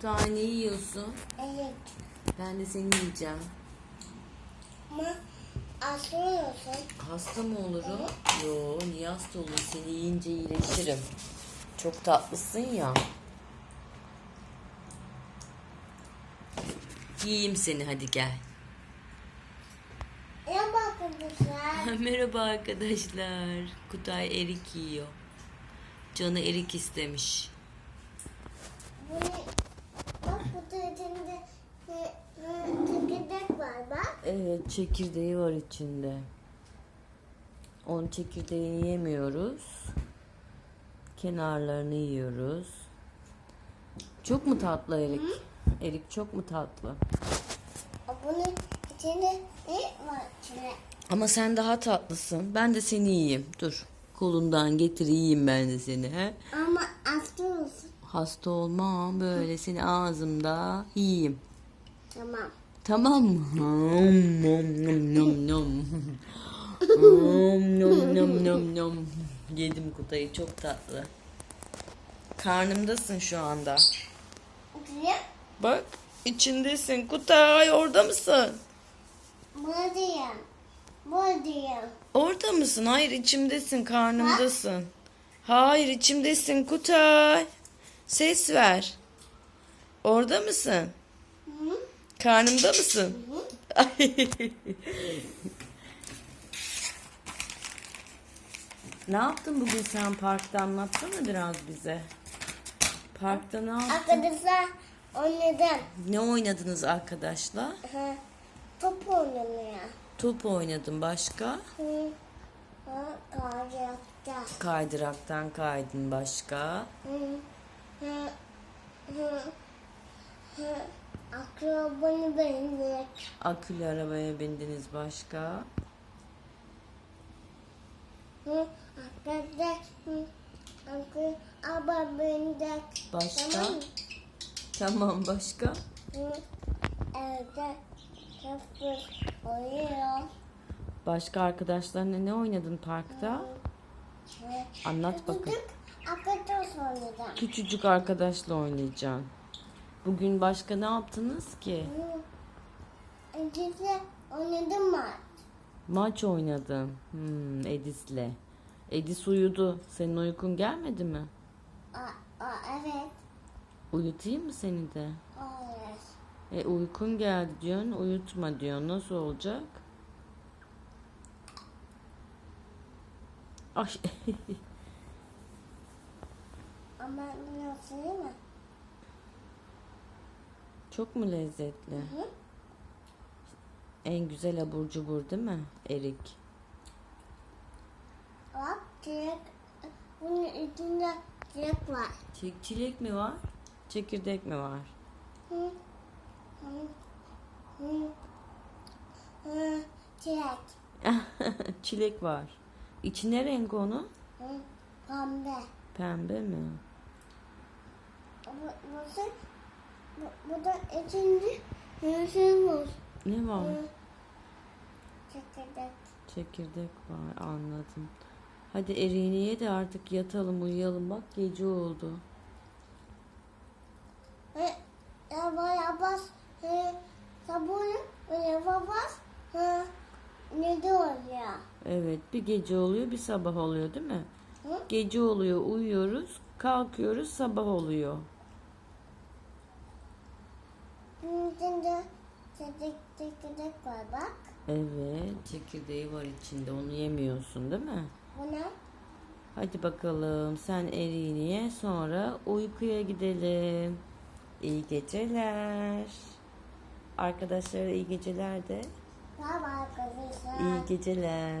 Kutay ne yiyorsun? Evet. Ben de seni yiyeceğim. Ama aslıyorsun. Hasta mı olurum? Yo niye hasta olurum? Seni yiyince iyileşirim. Çok tatlısın ya. Yiyeyim seni hadi gel. Ne bakıyorsun? Merhaba arkadaşlar. Kutay erik yiyor. Canı erik istemiş. Bunu bak içinde e, e, çekirdek var bak. Evet çekirdeği var içinde. Onun çekirdeğini yemiyoruz. Kenarlarını yiyoruz. Çok mu tatlı erik? Erik çok mu tatlı? Bunun içinde ne var içinde? Ama sen daha tatlısın. Ben de seni yiyeyim. Dur. Kolundan getir yiyeyim ben de seni. He? Ama aslıyorsun. Hasta olmam. Böyle seni ağzımda yiyeyim. Tamam. Tamam mı? Nom nom nom nom nom. Nom nom nom nom nom. Yedim kutayı çok tatlı. Karnımdasın şu anda. Bak içindesin Kutay orada mısın? buradayım. Buradayım. Orada mısın? Hayır içimdesin karnımdasın. Hayır içimdesin Kutay. Ses ver. Orada mısın? Hı? Karnımda mısın? ne yaptın bugün sen parkta anlatsana biraz bize. Parkta ne yaptın? Arkadaşlar oynadım. Ne oynadınız arkadaşlar? Hı. Top oynanıyor. Top oynadım başka. Hı. Hı. Kayacakta. Kaydıraktan kaydın başka. Hı. Hı. Akrabanı beğendik. Akülü arabaya bindiniz başka. Hı. Akı aba beğendik. Başka? Tamam? Tamam başka. Evde köpük oynuyor. Başka arkadaşlarla ne oynadın parkta? Anlat bakın. Küçük arkadaş oynadım. Küçücük arkadaşla oynayacaksın. Bugün başka ne yaptınız ki? İkisi oynadım mı? Maç oynadın. Hmm, Edis'le. Edis uyudu. Senin uykun gelmedi mi? Aa, aa, evet. Uyutayım mı seni de? Hayır. E uykun geldi diyorsun, uyutma diyor. Nasıl olacak? Ay. Ama nasıl değil mi? Çok mu lezzetli? Hı. En güzel abur cubur değil mi? Erik. Bak çilek. Bunun içinde çilek var. Çilek, çilek mi var? Çekirdek mi var? Hı. Hı. Hı. Hı. Çilek. çilek var. İçi ne renk onun? Hı. Pembe. Pembe mi? Bu, bu, bu, da içinde şey var. Ne var? Çekirdek. Çekirdek var anladım. Hadi eriğini ye de artık yatalım uyuyalım bak gece oldu. Hı. Ya bana bas. Hı. Sabunu böyle bas. Hı. Ne diyor ya? Evet bir gece oluyor bir sabah oluyor değil mi? Hı? Gece oluyor uyuyoruz kalkıyoruz sabah oluyor. Bunun içinde çekirdek, çekirdek var bak. Evet çekirdeği var içinde onu yemiyorsun değil mi? Bu ne? Hadi bakalım sen eriğini ye sonra uykuya gidelim. İyi geceler. Arkadaşlara iyi geceler de. Bye arkadaşlar. İyi geceler.